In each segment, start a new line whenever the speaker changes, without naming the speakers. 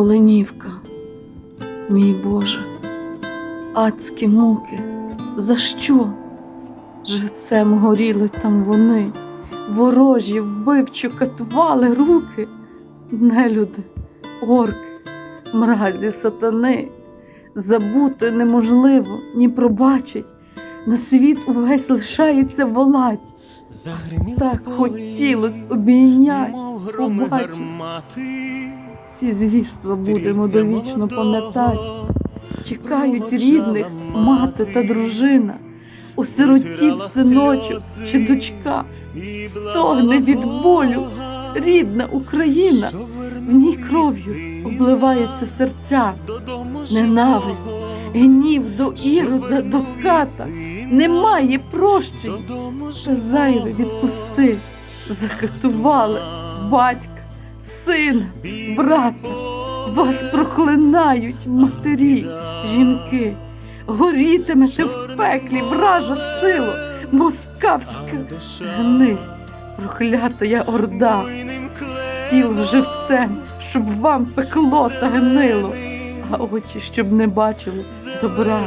Оленівка, мій Боже, адські муки, за що? Живцем горіли там вони, ворожі вбивчо катували руки, нелюди, орки, мразі сатани, забути неможливо, ні пробачить, на світ увесь лишається волать,
Загриміли
так хотілось обійнять,
мов громи гармати.
Всі звірства будемо довічно пам'ятати. Чекають рідних мати та дружина, осиротів
Утирала
синочок чи дочка, стогне від болю, рідна Україна, в ній кров'ю обливаються серця, ненависть, гнів до ірода, до ката, немає прощень, та зайве відпусти, закатували батька, сина, брата. Вас проклинають матері, жінки, горітимете в пеклі вража сило, москавська гниль, проклята я орда, тіло живцем, щоб вам пекло та гнило, а очі, щоб не бачили добра.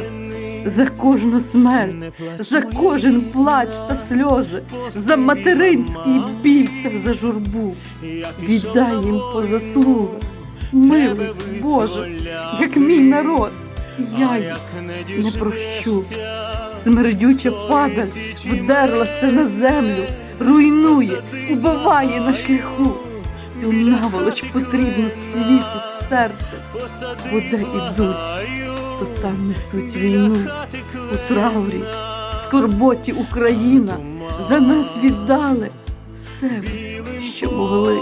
За кожну смерть, за кожен плач та сльози, за материнський біль та за журбу. Віддай їм по заслугах, милий Боже, як мій народ, я їх не прощу. Смердюча падаль вдерлася на землю, руйнує, убиває на шляху. Цю наволоч потрібно світу стерти, де ідуть, то там несуть війну. У траурі, в скорботі Україна за нас віддали все, що могли.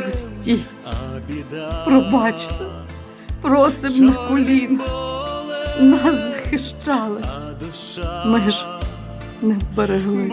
Простіть, пробачте, просим на коліна. Нас захищали, ми ж не вберегли.